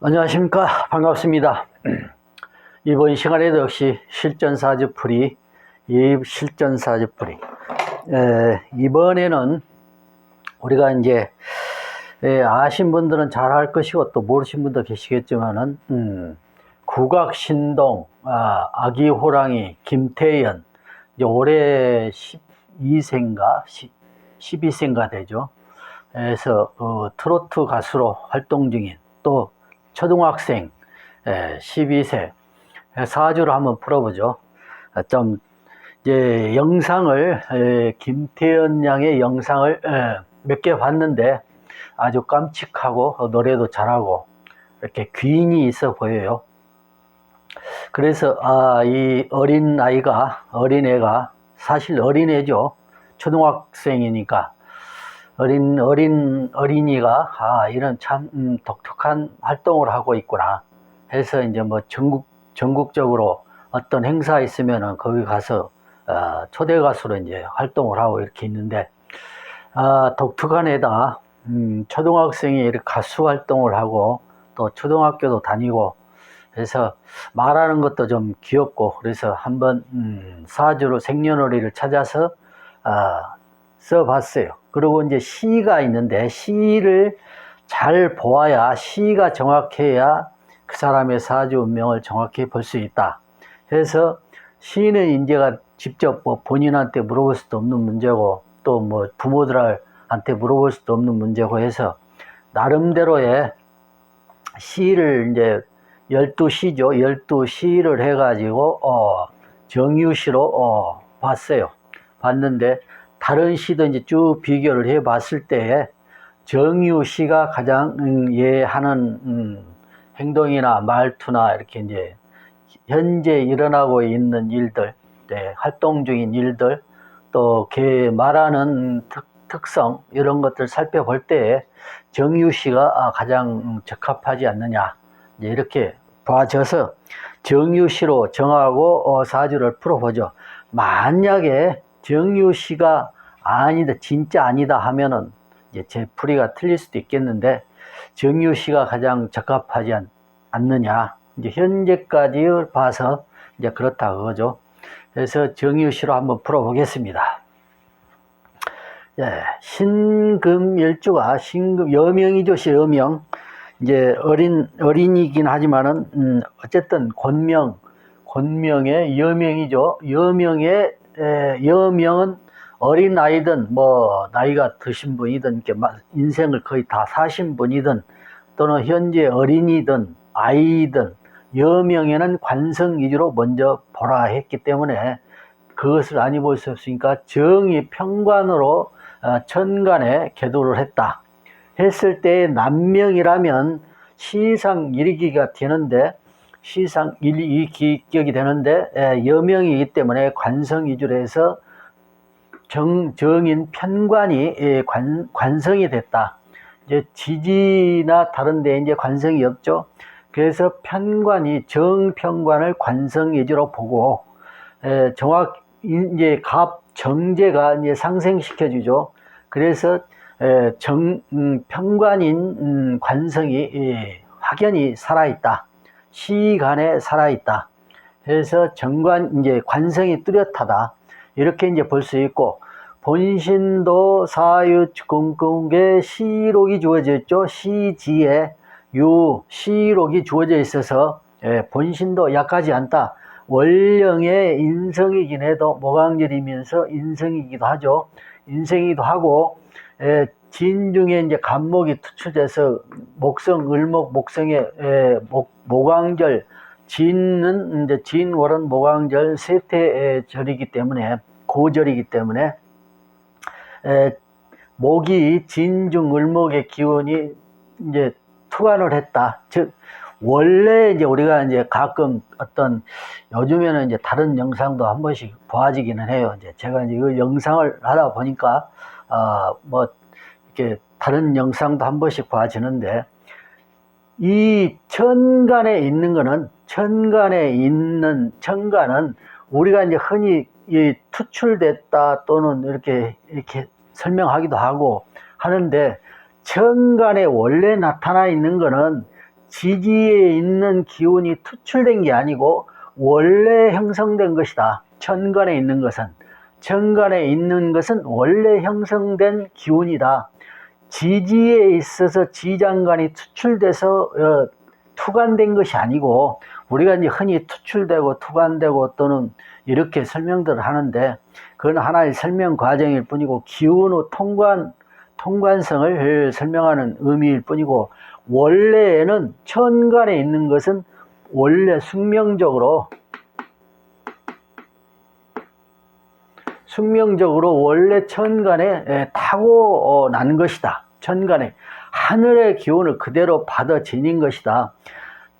안녕하십니까. 반갑습니다. 이번 시간에도 역시 실전사주풀이 이 실전사주풀이. 에, 이번에는 우리가 이제 에, 아신 분들은 잘알 것이고 또 모르신 분도 계시겠지만은 음, 국악신동 아, 아기 호랑이 김태연 올해 12세인가? 12세인가 되죠 그래서 어, 트로트 가수로 활동 중인 또 초등학생 에, 12세 사주를 한번 풀어보죠. 아, 좀 이제 영상을 에, 김태연 양의 영상을 몇 개 봤는데 아주 깜찍하고 어, 노래도 잘하고 이렇게 귀인이 있어 보여요. 그래서 아, 이 어린 아이가 어린 애가 사실 어린 애죠. 초등학생이니까 어린 어린 어린이가 아 이런 참 음, 독특한 활동을 하고 있구나 해서 이제 뭐 전국 전국적으로 어떤 행사 있으면은 거기 가서 어, 초대 가수로 이제 활동을 하고 이렇게 있는데 아 독특한 애다 음, 초등학생이 이렇게 가수 활동을 하고 또 초등학교도 다니고 그래서 말하는 것도 좀 귀엽고 그래서 한번 음, 사주로 생년월일을 찾아서 아, 써봤어요. 그리고 이제 시가 있는데 시를 잘 보아야 시가 정확해야 그 사람의 사주 운명을 정확히 볼 수 있다. 그래서 시는 인제가 직접 뭐 본인한테 물어볼 수도 없는 문제고 또 뭐 부모들한테 물어볼 수도 없는 문제고 해서 나름대로의 시를 이제 열두 시죠. 열두 시를 해가지고 어, 정유시로 어, 봤어요. 봤는데 다른 시도 이제 쭉 비교를 해 봤을 때 정유 시가 가장 음, 예 하는 음, 행동이나 말투나 이렇게 이제 현재 일어나고 있는 일들, 네, 활동 중인 일들, 또 걔 말하는 특, 특성 이런 것들 살펴볼 때 정유 시가 가장 적합하지 않느냐 이렇게 봐져서 정유 시로 정하고 어, 사주를 풀어보죠. 만약에 정유 시가 아니다, 진짜 아니다 하면은 이제 제 풀이가 틀릴 수도 있겠는데 정유 씨가 가장 적합하지 않, 않느냐. 이제 현재까지 봐서 이제 그렇다 그거죠. 그래서 정유 씨로 한번 풀어보겠습니다. 예, 신금열주가 신금 여명이죠, 여명. 이제 어린 어린이긴 하지만은 음, 어쨌든 권명, 권명의 여명이죠. 여명의 에, 여명은 어린 아이든 뭐 나이가 드신 분이든 인생을 거의 다 사신 분이든 또는 현재 어린이든 아이든 여명에는 관성 위주로 먼저 보라 했기 때문에 그것을 아니 볼수 없으니까 정의 평관으로 어, 천간에 계도를 했다. 했을 때 남명이라면 시상 일기가 되는데 시상 일기격이 되는데 여명이기 때문에 관성 위주로 해서 정, 정인 편관이 예, 관, 관성이 됐다. 이제 지지나 다른데 이제 관성이 없죠. 그래서 편관이 정편관을 관성 예지로 보고 에, 예, 정확 이제 갑 정제가 이제 상생시켜 주죠. 그래서 에, 예, 정 음, 편관인 음, 관성이 예, 확연히 살아 있다. 시간에 살아 있다. 그래서 정관 이제 관성이 뚜렷하다. 이렇게 이제 볼 수 있고 본신도 사유kun궁에 시록이 주어져 있죠. 시지에 유 시록이 주어져 있어서 예, 본신도 약하지 않다. 원령의 인성이긴 해도 모강절이면서 인성이기도 하죠. 인성이기도 하고 예, 진중에 이제 간목이 투출돼서 목성 을목 목성의 예, 목, 모강절 진은 이제 진월은 모강절 세태절이기 때문에 고절이기 때문에 에, 목이 진중 을목의 기운이 이제 투관을 했다. 즉 원래 이제 우리가 이제 가끔 어떤 요즘에는 이제 다른 영상도 한 번씩 보아지기는 해요. 이제 제가 이제 그 영상을 하다 보니까 아뭐 이렇게 다른 영상도 한 번씩 보아지는데 이 천간에 있는 거는 천간에 있는 천간은 우리가 이제 흔히 이 투출됐다 또는 이렇게 이렇게 설명하기도 하고 하는데 천간에 원래 나타나 있는 거는 지지에 있는 기운이 투출된 게 아니고 원래 형성된 것이다. 천간에 있는 것은 천간에 있는 것은 원래 형성된 기운이다. 지지에 있어서 지장간이 투출돼서 어, 투간된 것이 아니고 우리가 이제 흔히 투출되고 투간되고 또는 이렇게 설명들을 하는데 그건 하나의 설명 과정일 뿐이고 기운 후 통관 통관성을 설명하는 의미일 뿐이고 원래는 천간에 있는 것은 원래 숙명적으로 숙명적으로 원래 천간에 에, 타고 어, 난 것이다. 천간에 하늘의 기운을 그대로 받아 지닌 것이다.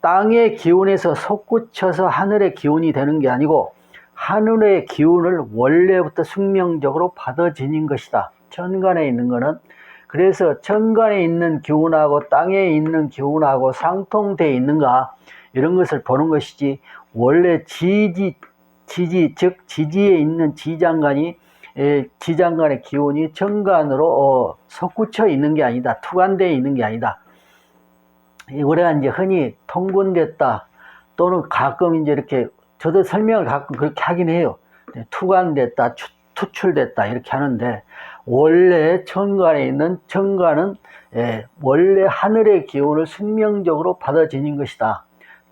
땅의 기운에서 솟구쳐서 하늘의 기운이 되는 게 아니고 하늘의 기운을 원래부터 숙명적으로 받아 지닌 것이다. 천간에 있는 거는. 그래서 천간에 있는 기운하고 땅에 있는 기운하고 상통되어 있는가? 이런 것을 보는 것이지 원래 지지 지지 즉 지지에 있는 지장간이 에, 지장간의 기운이 천간으로 어, 솟구쳐 있는 게 아니다. 투간되어 있는 게 아니다 이 우리가 이제 흔히 통분됐다 또는 가끔 이제 이렇게 저도 설명을 가끔 그렇게 하긴 해요 네, 투간됐다 추, 투출됐다 이렇게 하는데 원래 천간에 있는 천간은 예, 원래 하늘의 기운을 숙명적으로 받아 지닌 것이다.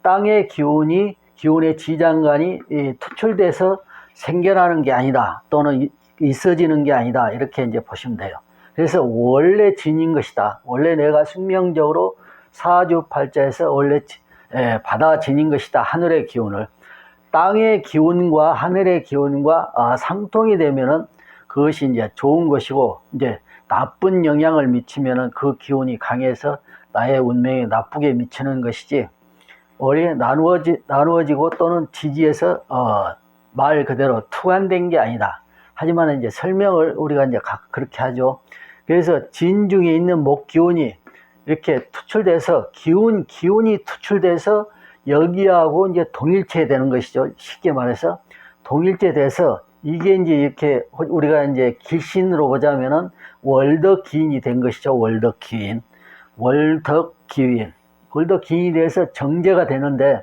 땅의 기운이 기운의 지장간이 이, 투출돼서 생겨나는 게 아니다. 또는 이- 있어지는 게 아니다. 이렇게 이제 보시면 돼요. 그래서 원래 지닌 것이다. 원래 내가 숙명적으로 사주팔자에서 원래 지- 예, 받아 지닌 것이다. 하늘의 기운을. 땅의 기운과 하늘의 기운과 아, 상통이 되면은 그것이 이제 좋은 것이고 이제 나쁜 영향을 미치면은 그 기운이 강해서 나의 운명에 나쁘게 미치는 것이지 원래 나누어지 나누어지고 또는 지지에서 어, 말 그대로 투간된 게 아니다. 하지만 이제 설명을 우리가 이제 각 그렇게 하죠. 그래서 진중에 있는 목 기운이 이렇게 투출돼서 기운 기운이 투출돼서 여기하고 이제 동일체 되는 것이죠. 쉽게 말해서 동일체 돼서 이게 이제 이렇게 우리가 이제 길신으로 보자면은 월덕 기인이 된 것이죠. 월덕 기인. 월덕 기인. 월덕 기인이 돼서 정제가 되는데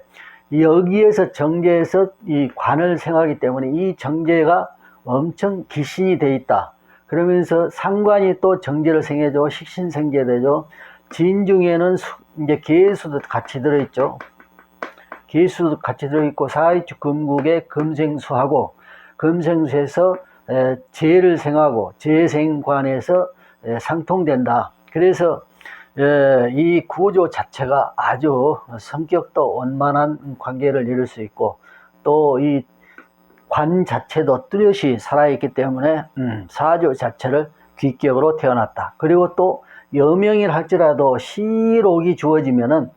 여기에서 정제해서 이 관을 생하기 때문에 이 정제가 엄청 기신이 돼 있다. 그러면서 상관이 또 정제를 생해줘 식신생제되죠. 진 중에는 수- 이제 개수도 같이 들어있죠. 개수도 같이 들어있고 사이축 금국에 금생수하고 금생수에서 에, 재를 생하고 재생관에서 에, 상통된다. 그래서 에, 이 구조 자체가 아주 성격도 원만한 관계를 이룰 수 있고 또 이 관 자체도 뚜렷이 살아있기 때문에 음, 사주 자체를 귀격으로 태어났다. 그리고 또 여명이라 할지라도 시록이 주어지면은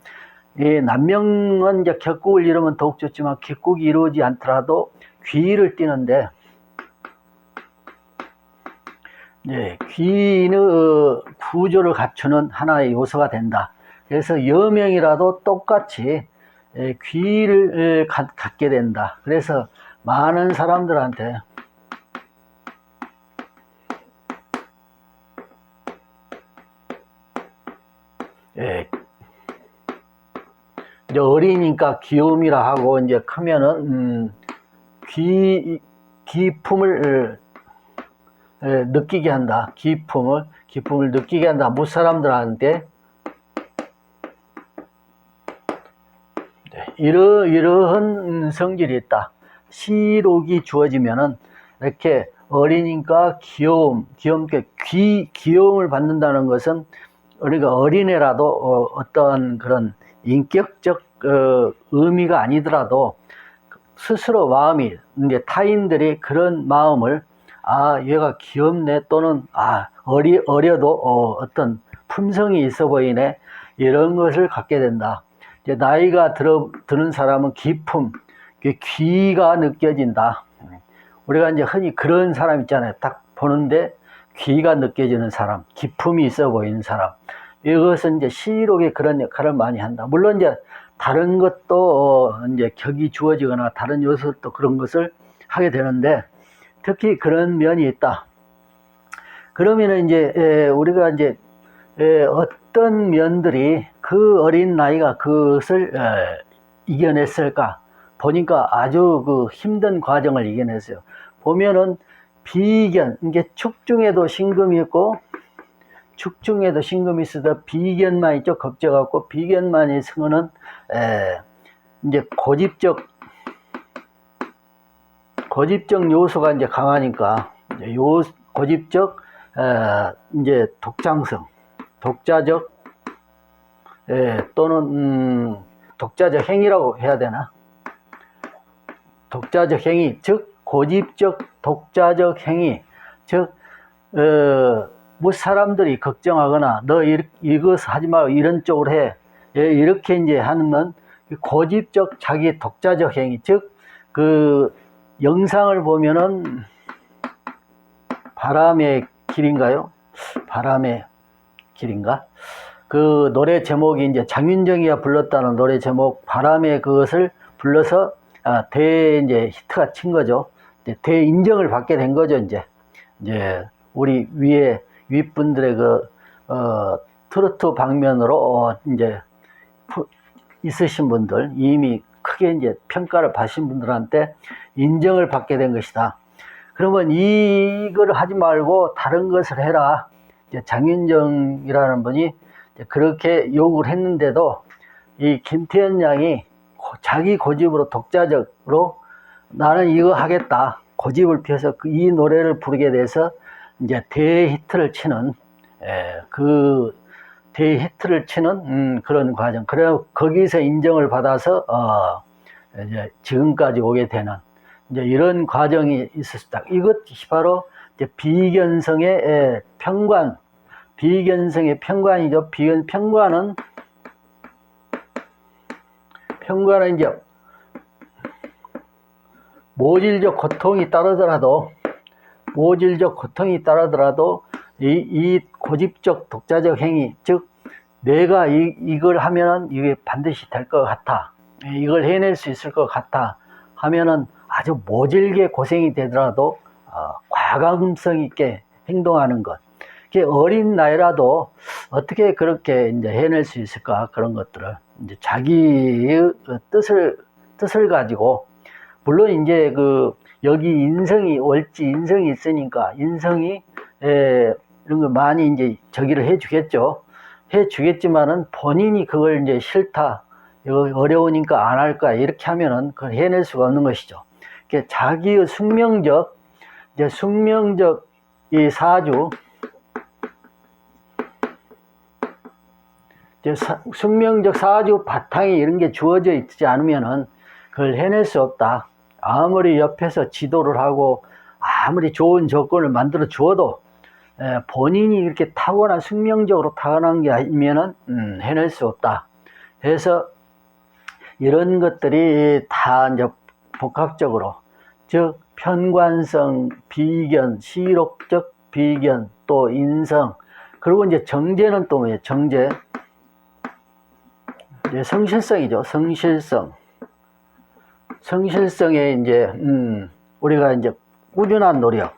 이 남명은 이제 격국을 이루면 더욱 좋지만 격국이 이루어지지 않더라도 귀를 띠는데 예, 어, 구조를 갖추는 하나의 요소가 된다. 그래서 여명이라도 똑같이 예, 귀를 갖게 된다. 그래서 많은 사람들한테 이제 어리니까 귀여움이라 하고 이제 크면은 음, 귀 기품을 에, 느끼게 한다. 기품을 기품을 느끼게 한다. 무 사람들한테 네, 이러 이러한 성질이 있다. 시록이 주어지면은 이렇게 어리니까 귀여움, 귀염게 귀 귀여움을 받는다는 것은 우리가 어린애라도 어, 어떤 그런 인격적 어, 의미가 아니더라도 스스로 마음이 이제 타인들이 그런 마음을 아 얘가 귀엽네 또는 아 어리 어려도 어, 어떤 품성이 있어 보이네 이런 것을 갖게 된다. 이제 나이가 들어 드는 사람은 기품, 그 귀가 느껴진다. 우리가 이제 흔히 그런 사람 있잖아요. 딱 보는데 귀가 느껴지는 사람, 기품이 있어 보이는 사람. 이것은 이제 시록에 그런 역할을 많이 한다. 물론 이제 다른 것도 어, 이제 격이 주어지거나 다른 요소도 그런 것을 하게 되는데 특히 그런 면이 있다. 그러면은 이제 에, 우리가 이제 에, 어떤 면들이 그 어린 나이가 그것을 에, 이겨냈을까 보니까 아주 그 힘든 과정을 이겨냈어요. 보면은 비견 이게 축중에도 신금이 있고 축중에도 신금이 있어도 비견만 있죠 겁져갖고 비견만 있으면은 에, 이제 고집적 고집적 요소가 이제 강하니까 요 고집적 에, 이제 독창성 독자적 예, 또는 음, 독자적 행위라고 해야 되나? 독자적 행위, 즉 고집적 독자적 행위, 즉 어, 뭐 사람들이 걱정하거나 너 이, 이것 하지 말고 이런 쪽으로 해 예, 이렇게 이제 하는 고집적 자기 독자적 행위, 즉 그 영상을 보면은 바람의 길인가요? 바람의 길인가? 그 노래 제목이 이제 장윤정이가 불렀다는 노래 제목 바람의 그것을 불러서 아, 대 이제 히트가 친 거죠. 대 인정을 받게 된 거죠. 이제 이제 우리 위에 윗분들의 그 어, 트로트 방면으로 어, 이제 푸- 있으신 분들 이미 크게 이제 평가를 받으신 분들한테 인정을 받게 된 것이다. 그러면 이걸 하지 말고 다른 것을 해라. 장윤정이라는 분이 그렇게 요구를 했는데도 이 김태현 양이 고- 자기 고집으로 독자적으로 나는 이거 하겠다 고집을 피워서 그이 노래를 부르게 돼서 이제 대히트를 치는 에, 그 대히트를 치는 음, 그런 과정 그래 거기서 인정을 받아서 어, 이제 지금까지 오게 되는 이제 이런 과정이 있었다. 이것이 바로 이제 비견성의 에, 평관 비견성의 평관이죠. 비견 평관은 평관은 이제 모질적 고통이 따르더라도 모질적 고통이 따르더라도 이, 이 고집적 독자적 행위 즉 내가 이, 이걸 하면은 이게 반드시 될 것 같아. 이걸 해낼 수 있을 것 같아. 하면은 아주 모질게 고생이 되더라도 어, 과감성 있게 행동하는 것. 이게 어린 나이라도 어떻게 그렇게 이제 해낼 수 있을까? 그런 것들을 이제 자기의 뜻을 뜻을 가지고 물론 이제 그 여기 인성이 월지 인성이 있으니까 인성이 에, 이런 거 많이 이제 저기를 해주겠죠. 해주겠지만은 본인이 그걸 이제 싫다, 이거 어려우니까 안 할까 이렇게 하면은 그걸 해낼 수가 없는 것이죠. 그러니까 자기의 숙명적 이제 숙명적 이 사주 이제 사- 숙명적 사주 바탕이 이런 게 주어져 있지 않으면은 그걸 해낼 수 없다. 아무리 옆에서 지도를 하고 아무리 좋은 조건을 만들어 주어도 에, 본인이 이렇게 타고난 숙명적으로 타고난 게 아니면은 음, 해낼 수 없다. 그래서 이런 것들이 다 이제 복합적으로 즉 편관성, 비견, 시록적 비견, 또 인성 그리고 이제 정제는 또 뭐예요? 정제 성실성이죠. 성실성. 성실성에 이제 음, 우리가 이제 꾸준한 노력.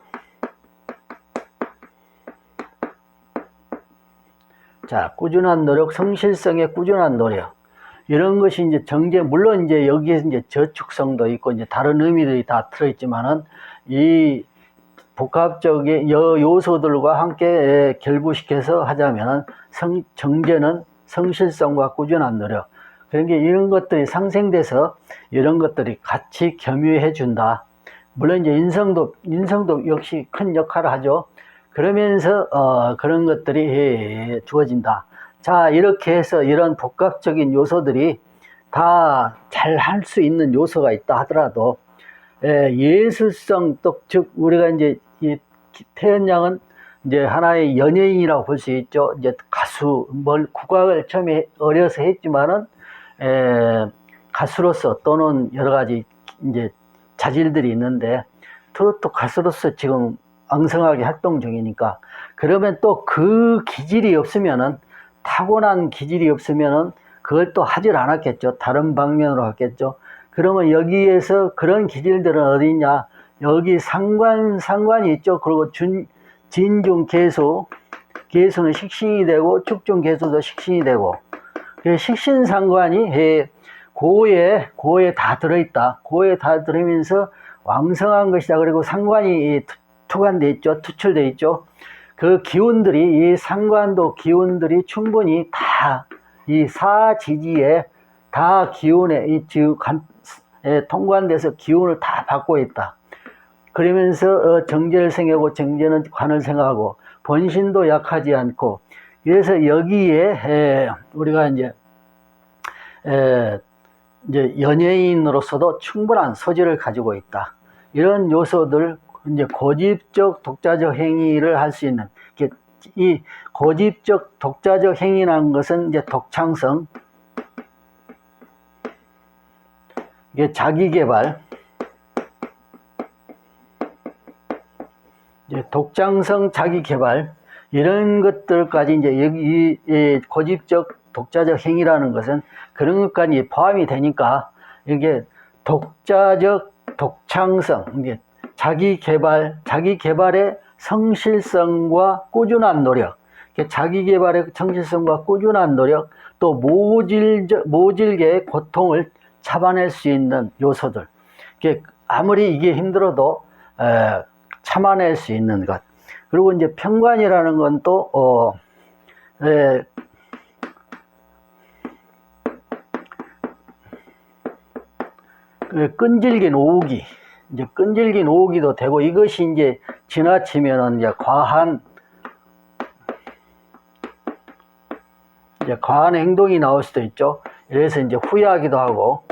자, 꾸준한 노력, 성실성의 꾸준한 노력. 이런 것이 이제 정제, 물론 이제 여기에 이제 저축성도 있고 이제 다른 의미들이 다 들어있지만은 이 복합적인 여 요소들과 함께 결부시켜서 하자면은 성, 정제는 성실성과 꾸준한 노력. 그러니까 이런 것들이 상생돼서 이런 것들이 같이 겸유해 준다. 물론 이제 인성도, 인성도 역시 큰 역할을 하죠. 그러면서, 어, 그런 것들이 주어진다. 자, 이렇게 해서 이런 복합적인 요소들이 다 잘 할 수 있는 요소가 있다 하더라도, 예, 예술성, 또, 즉, 우리가 이제, 이 태연 양은 이제 하나의 연예인이라고 볼 수 있죠. 이제 가수, 뭘, 국악을 처음에 어려서 했지만은, 에, 가수로서 또는 여러 가지 이제 자질들이 있는데, 트로트 가수로서 지금 엉성하게 활동 중이니까, 그러면 또 그 기질이 없으면은, 타고난 기질이 없으면은, 그걸 또 하질 않았겠죠. 다른 방면으로 했겠죠. 그러면 여기에서 그런 기질들은 어디 있냐? 여기 상관, 상관이 있죠. 그리고 준, 진중, 계수, 개수는 식신이 되고 축중 개수도 식신이 되고 그 식신상관이 예, 고에 고에 다 들어있다. 고에 다 들어면서 왕성한 것이다. 그리고 상관이 투- 투관돼 있죠. 투철돼 있죠. 그 기운들이 이 상관도 기운들이 충분히 다 이 사지지에 다 기운에 이 지우 통관돼서 기운을 다 받고 있다. 그러면서 어, 정제를 생각하고 정제는 관을 생각하고 본신도 약하지 않고 그래서 여기에 에, 우리가 이제 에, 이제 연예인으로서도 충분한 소질을 가지고 있다. 이런 요소들 이제 고집적 독자적 행위를 할 수 있는 이 고집적 독자적 행위라는 것은 이제 독창성. 이게 자기 개발. 이제 독창성 자기 개발 이런 것들까지 이제 여기 이, 이 고집적 독자적 행위라는 것은 그런 것까지 포함이 되니까 이게 독자적 독창성 이게 자기 개발 자기 개발의 성실성과 꾸준한 노력 이게 자기 개발의 성실성과 꾸준한 노력 또 모질 모질게의 고통을 잡아낼 수 있는 요소들 이게 아무리 이게 힘들어도 에, 참아낼 수 있는 것. 그리고 이제 평관이라는 건 또, 어, 에, 그 끈질긴 오기, 이제 끈질긴 오기도 되고 이것이 이제 지나치면은 이제 과한, 이제 과한 행동이 나올 수도 있죠. 그래서 이제 후회하기도 하고,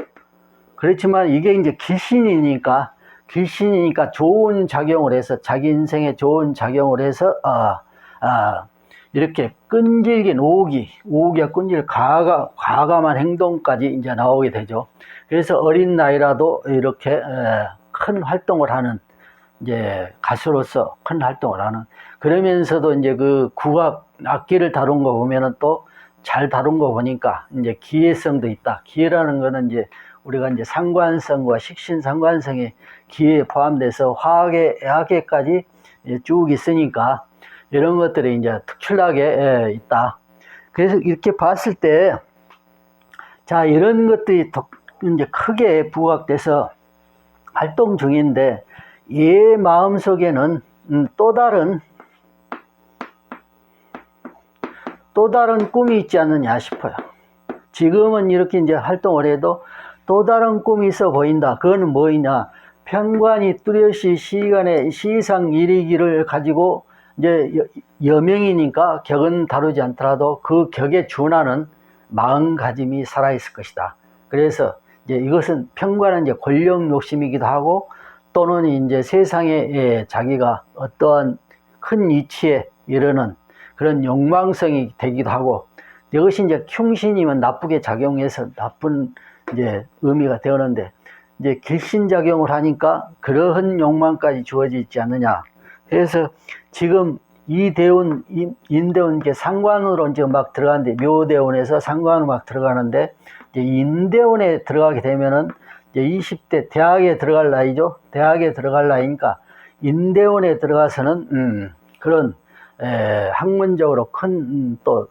그렇지만 이게 이제 귀신이니까 귀신이니까 좋은 작용을 해서 자기 인생에 좋은 작용을 해서 아, 아, 이렇게 끈질긴 오기, 오기가 끈질 과가 과감한 행동까지 이제 나오게 되죠. 그래서 어린 나이라도 이렇게 에, 큰 활동을 하는 이제 가수로서 큰 활동을 하는 그러면서도 이제 그 국악 악기를 다룬 거 보면은 또 잘 다룬 거 보니까 이제 기회성도 있다. 기회라는 거는 이제 우리가 이제 상관성과 식신 상관성이 기회에 포함돼서 화학의 애학계까지 쭉 있으니까 이런 것들이 이제 특출나게 예, 있다. 그래서 이렇게 봤을 때, 자, 이런 것들이 더 이제 크게 부각돼서 활동 중인데, 얘 마음 속에는 음, 또 다른 또 다른 꿈이 있지 않느냐 싶어요. 지금은 이렇게 이제 활동을 해도 또 다른 꿈이 있어 보인다. 그거는 뭐이냐? 편관이 뚜렷이 시간의 시상 일이기를 가지고 이제 여- 여명이니까 격은 다루지 않더라도 그 격에 준하는 마음가짐이 살아있을 것이다. 그래서 이제 이것은 편관은 이제 권력 욕심이기도 하고 또는 이제 세상에 예, 자기가 어떠한 큰 이치에 이르는 그런 욕망성이 되기도 하고 이것이 이제 흉신이면 나쁘게 작용해서 나쁜 이제 의미가 되었는데 이제 길신작용을 하니까 그러한 욕망까지 주어져 있지 않느냐. 그래서 지금 이대운, 인- 인대운 이제 상관으로 이제 막 들어가는데 묘대운에서 상관으로 막 들어가는데 이제 인대운에 들어가게 되면은 이제 20대 대학에 들어갈 나이죠. 대학에 들어갈 나이니까 인대운에 들어가서는 음, 그런 에, 학문적으로 큰또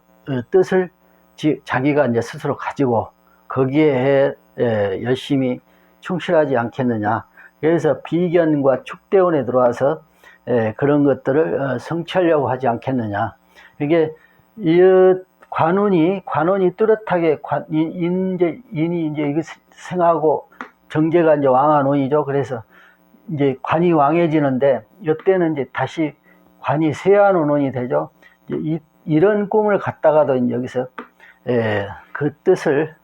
뜻을 지- 자기가 이제 스스로 가지고 거기에 에, 열심히 충실하지 않겠느냐. 그래서 비견과 축대원에 들어와서 에, 그런 것들을 어, 성취하려고 하지 않겠느냐. 이게 이 관운이 관운이 뚜렷하게 관, 인, 인- 이제 인이 이제 이거 생하고 정제가 이제 왕한 운이죠. 그래서 이제 관이 왕해지는데 이때는 이제 다시 관이 쇠한 운운이 되죠. 이, 이런 꿈을 갖다가도 여기서 에, 그 뜻을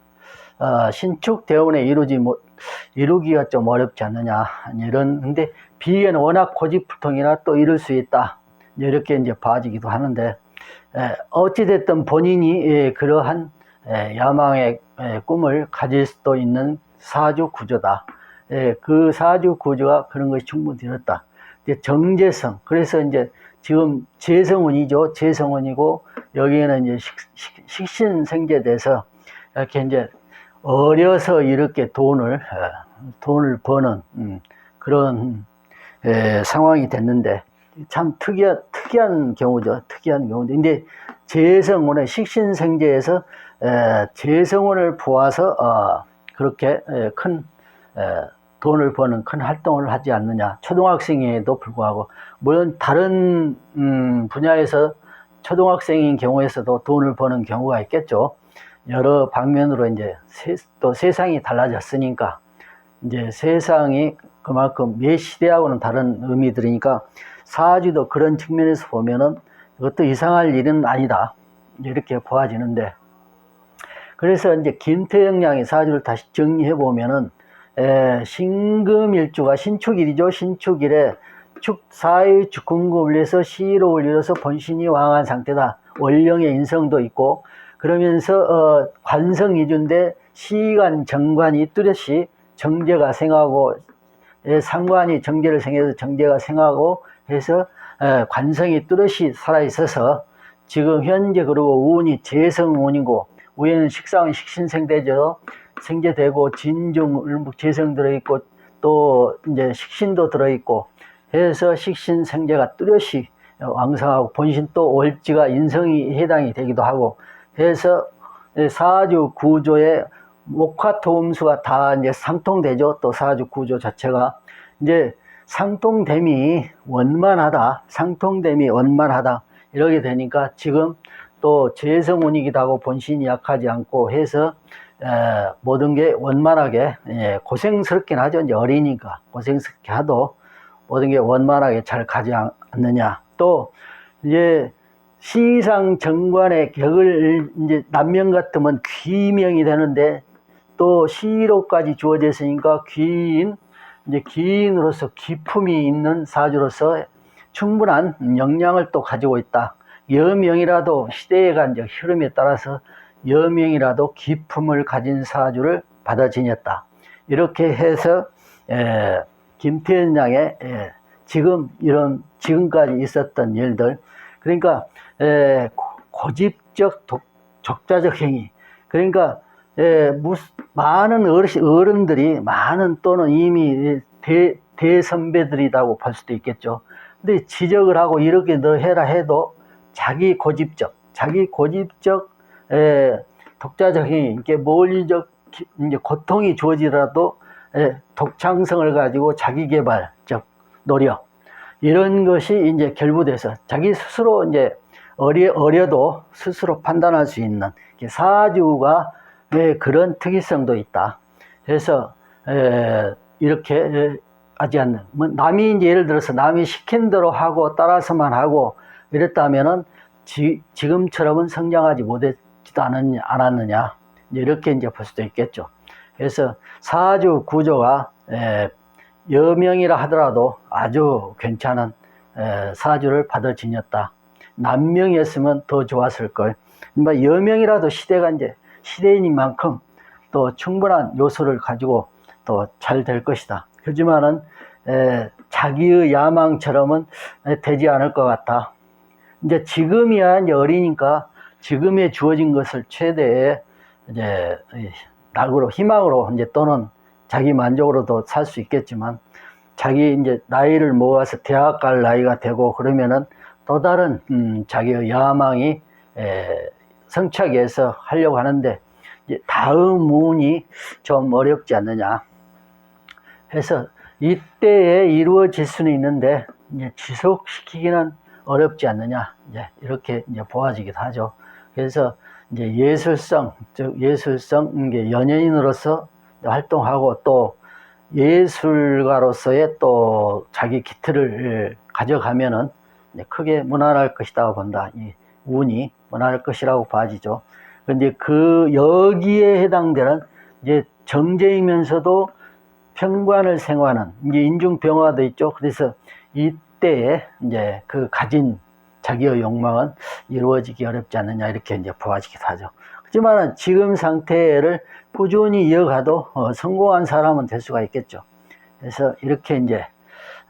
어, 신축 대원에 이루지 못 이루기가 좀 어렵지 않느냐 이런 근데 비계는 워낙 고집불통이나 또 이룰 수 있다 이렇게 이제 봐지기도 하는데 에, 어찌됐든 본인이 예, 그러한 에, 야망의 에, 꿈을 가질 수도 있는 사주 구조다. 예, 그 사주 구조가 그런 것이 충분히 되었다. 이제 정재성 그래서 이제 지금 재성운이죠 재성운이고 여기에는 이제 식, 식, 식신생제돼서 이렇게 이제 어려서 이렇게 돈을 어, 돈을 버는 음, 그런 에, 상황이 됐는데 참 특이한 특- 특이한 경우죠. 특이한 경우인데, 근데 재성운의 식신생제에서 에, 재성운을 보아서 어, 그렇게 에, 큰 에, 돈을 버는 큰 활동을 하지 않느냐. 초등학생에도 불구하고 물론 다른 음, 분야에서 초등학생인 경우에서도 돈을 버는 경우가 있겠죠. 여러 방면으로 이제 세, 또 세상이 달라졌으니까 이제 세상이 그만큼 매 시대하고는 다른 의미들이니까 사주도 그런 측면에서 보면은 이것도 이상할 일은 아니다. 이렇게 보아지는데 그래서 이제 김태영 양의 사주를 다시 정리해 보면은 에, 신금일주가 신축일이죠. 신축일에 축 사의 축궁금을 해서 시로를 이뤄서 본신이 왕한 상태다. 원령의 인성도 있고 그러면서 어, 관성이준데 시간 정관이 뚜렷이 정제가 생하고 예, 상관이 정제를 생해서 정제가 생하고 해서 에, 관성이 뚜렷이 살아 있어서 지금 현재 그리고 운이 재성운이고 우에는 식상은 식신생대죠. 생제되고 진중 을목 재성 들어있고 또 이제 식신도 들어있고 해서 식신 생제가 뚜렷이 왕성하고 본신 또 월지가 인성이 해당이 되기도 하고 해서 사주 구조에 목화토음수가 다 이제 상통되죠. 또 사주 구조 자체가 이제 상통됨이 원만하다. 상통됨이 원만하다. 이렇게 되니까 지금 또 재성운이기도 하고 본신이 약하지 않고 해서 에, 모든 게 원만하게 예, 고생스럽긴 하죠. 이제 어리니까 고생스럽게 하도 모든 게 원만하게 잘 가지 않- 않느냐. 또 이제 시상 정관의 격을 이제 남명 같으면 귀명이 되는데 또 시로까지 주어져 있으니까 귀인 이제 귀인으로서 기품이 있는 사주로서 충분한 역량을 또 가지고 있다. 여명이라도 시대에 간 이제 흐름에 따라서 여명이라도 기품을 가진 사주를 받아 지녔다. 이렇게 해서 에, 김태현 양의 에, 지금 이런 지금까지 있었던 일들 그러니까 에, 고- 고집적 독, 적자적 행위 그러니까 에, 무슨 많은 어르신, 어른 들이 많은 또는 이미 대, 대선배들이라고 볼 수도 있겠죠. 근데 지적을 하고 이렇게 너 해라 해도 자기 고집적, 자기 고집적 에, 독자적 행위, 이게 물리적 기- 이제 고통이 주어지더라도 에, 독창성을 가지고 자기 개발적 노력 이런 것이 이제 결부돼서 자기 스스로 이제 어려, 어려도 스스로 판단할 수 있는 사주가 네, 그런 특이성도 있다. 그래서 에, 이렇게 에, 하지 않는 뭐 남이 이제 예를 들어서 남이 시킨 대로 하고 따라서만 하고 이랬다면은 지, 지금처럼은 성장하지 못했지도 않았냐, 않았느냐 이렇게 이제 볼 수도 있겠죠. 그래서 사주 구조가 에, 여명이라 하더라도 아주 괜찮은 에, 사주를 받아 지녔다. 남명이었으면 더 좋았을 걸. 뭐 여명이라도 시대가 이제 시대인 만큼 또 충분한 요소를 가지고 또 잘 될 것이다. 그지만은 에, 자기의 야망처럼은 에, 되지 않을 것 같다. 이제 지금이야 이제 어리니까 지금에 주어진 것을 최대의 이제 이 낙으로 희망으로 이제 또는 자기 만족으로도 살 수 있겠지만 자기 이제 나이를 모아서 대학 갈 나이가 되고 그러면은 또 다른 음, 자기의 야망이 에, 성착해서 하려고 하는데 이제 다음 운이 좀 어렵지 않느냐 해서 이때에 이루어질 수는 있는데 이제 지속시키기는 어렵지 않느냐 이제 이렇게 이제 보아지기도 하죠. 그래서 이제 예술성 즉 예술성 이게 연예인으로서 활동하고 또 예술가로서의 또 자기 기틀을 가져가면은 크게 무난할 것이라고 본다. 이 운이 무난할 것이라고 봐지죠. 그런데 그 여기에 해당되는 이제 정제이면서도 평관을 생활하는 이제 인중 병화도 있죠. 그래서 이때에 이제 그 가진 자기의 욕망은 이루어지기 어렵지 않느냐 이렇게 이제 보아지기도 하죠. 하지만 지금 상태를 꾸준히 이어가도 어, 성공한 사람은 될 수가 있겠죠. 그래서 이렇게 이제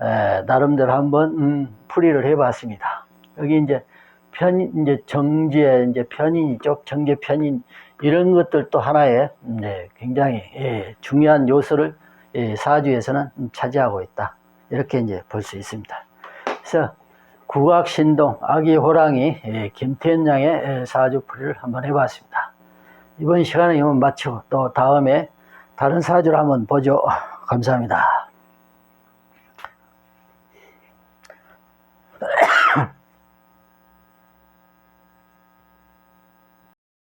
에, 나름대로 한번 음, 풀이를 해봤습니다. 여기 이제 편 이제 정지에 이제 편인 쪽 정제 편인 이런 것들도 하나의 이제 굉장히 예, 중요한 요소를 예, 사주에서는 차지하고 있다. 이렇게 이제 볼 수 있습니다. 그래서 국악신동 아기 호랑이 예, 김태현 양의 예, 사주풀이를 한번 해봤습니다. 이번 시간에 이만 마치고 또 다음에 다른 사주를 한번 보죠. 감사합니다.